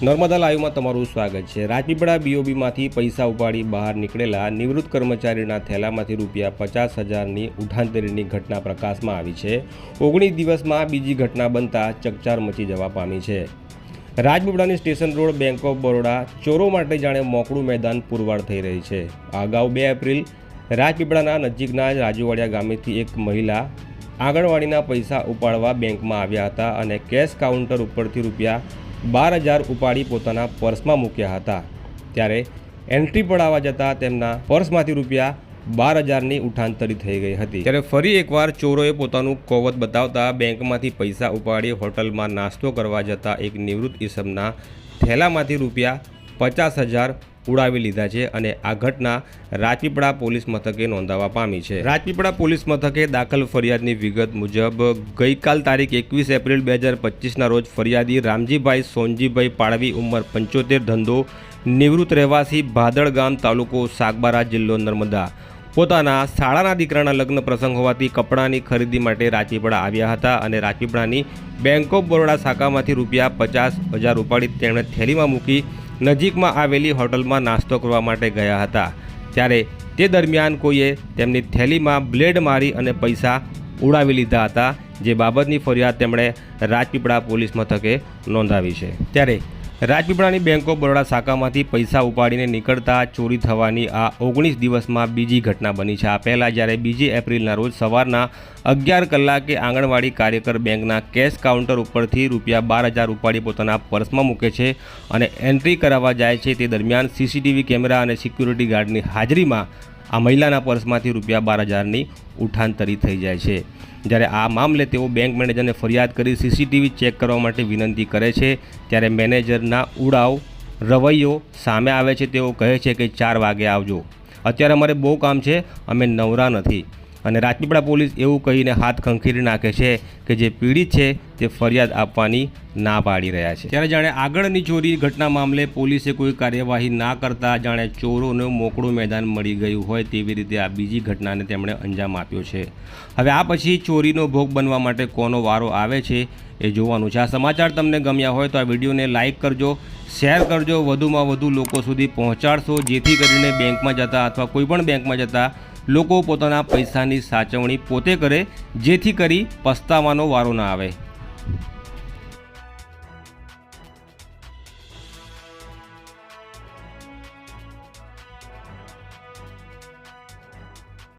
નર્મદા લાઈવમાં તમારું સ્વાગત છે. રાજપીપળા બીઓબીમાંથી પૈસા ઉપાડી બહાર નીકળેલા નિવૃત્ત કર્મચારીના થેલામાંથી રૂપિયા પચાસ હજારની ઉઠાંતરીની ઘટના પ્રકાશમાં આવી છે. ઓગણીસ દિવસમાં બીજી ઘટના બનતા ચકચાર મચી જવા પામી છે. રાજપીપળાની station road bank of Baroda ચોરો માટે જાણે મોકળું મેદાન પુરવાર થઈ રહી છે. અગાઉ બે એપ્રિલ રાજપીપળાના નજીકના રાજુવાડિયા ગામેથી એક મહિલા આંગણવાડીના પૈસા ઉપાડવા બેંકમાં આવ્યા હતા અને કેશ કાઉન્ટર ઉપરથી રૂપિયા બાર હજાર ઉપાડી પોતાના પર્સમાં મૂક્યા હતા. ત્યારે એન્ટ્રી પડાવવા જતાં તેમના પર્સમાંથી રૂપિયા બાર હજારની ઉઠાંતરી થઈ ગઈ હતી. ત્યારે ફરી એકવાર ચોરોએ પોતાનું કોવત બતાવતા બેંકમાંથી પૈસા ઉપાડી હોટલમાં નાસ્તો કરવા જતા એક નિવૃત્ત ઈસમના થેલામાંથી રૂપિયા પચાસ હજાર ઉડાવી લીધા છે અને આ ઘટના રાજપીપળા પોલીસ મથકે નોંધાવા પામી છે. રાજપીપળા પોલીસ મથકે દાખલ ફરિયાદની વિગત મુજબ ગઈકાલ તારીખ એકવીસ એપ્રિલ બે હજાર પચીસના રોજ ફરિયાદી રામજીભાઈ સોનજીભાઈ પાડવી ઉંમર પંચોતેર, ધંધો, નિવૃત્ત રહેવાસી, ભાદળ ગામ, તાલુકો સાગબારા, જિલ્લો નર્મદા. પોતાના શાળાના દીકરાના લગ્ન પ્રસંગ હોવાથી કપડાની ખરીદી માટે રાજપીપળા આવ્યા હતા અને રાજપીપળાની બેંક ઓફ બરોડા શાખામાંથી રૂપિયા પચાસ હજાર ઉપાડી તેમણે થેલીમાં મૂકી નજીકમાં આવેલી હોટલમાં નાસ્તો કરવા માટે ગયા હતા. ત્યારે તે દરમિયાન કોઈએ તેમની થેલીમાં બ્લેડ મારી અને પૈસા ઉડાવી લીધા હતા, જે બાબતની ફરિયાદ તેમણે રાજપીપળા પોલીસ મથકે નોંધાવી છે. ત્યારે રાજપીપળાની બેંક ઓફ બરોડા શાખામાંથી પૈસા ઉપાડીને નીકળતા ચોરી થવાની આ ઓગણીસ દિવસમાં બીજી ઘટના બની છે. આ પહેલાં જ્યારે બીજી એપ્રિલના રોજ સવારના અગિયાર કલાકે આંગણવાડી કાર્યકર બેંકના કેશ કાઉન્ટર ઉપરથી રૂપિયા બાર હજાર ઉપાડી પોતાના પર્સમાં મૂકે છે અને એન્ટ્રી કરાવવા જાય છે. તે દરમિયાન સીસીટીવી કેમેરા અને સિક્યુરિટી ગાર્ડની હાજરીમાં આ મહિલાના પર્સમાંથી રૂપિયા બાર હજારની ઉઠાંતરી થઈ જાય છે. જ્યારે આ મામલે તેઓ બેંક મેનેજરને ફરિયાદ કરી સીસીટીવી ચેક કરવા માટે વિનંતી કરે છે, ત્યારે મેનેજરના ઉડાવ રવૈયો સામે આવે છે. તેઓ કહે છે કે ચાર વાગે આવજો. અત્યારે અમારે બહુ કામ છે, અમે નવરા નથી. અને રાજપીપળા પોલીસ એવું કહીને હાથ ખંખેરી નાખે છે કે જે પીડિત છે તે ફરિયાદ આપવાની ના પાડી રહ્યા છે. ત્યારે જાણે આગળની ચોરી ઘટના મામલે પોલીસે કોઈ કાર્યવાહી ના કરતા જાણે ચોરોને મોકળું મેદાન મળી ગયું હોય તેવી રીતે આ બીજી ઘટનાને તેમણે અંજામ આપ્યો છે. હવે આ પછી ચોરીનો ભોગ બનવા માટે કોનો વારો આવે છે એ જોવાનું છે. આ સમાચાર તમને ગમ્યા હોય તો આ વિડીયોને લાઇક કરજો, શેર કરજો, વધુમાં વધુ લોકો સુધી પહોંચાડશો, જેથી કરીને બેંકમાં જતા અથવા કોઈ પણ બેંકમાં જતા લોકો પોતાના પૈસાની સાચવણી પોતે કરે જેથી કરી પસ્તાવાનો વારો ના આવે.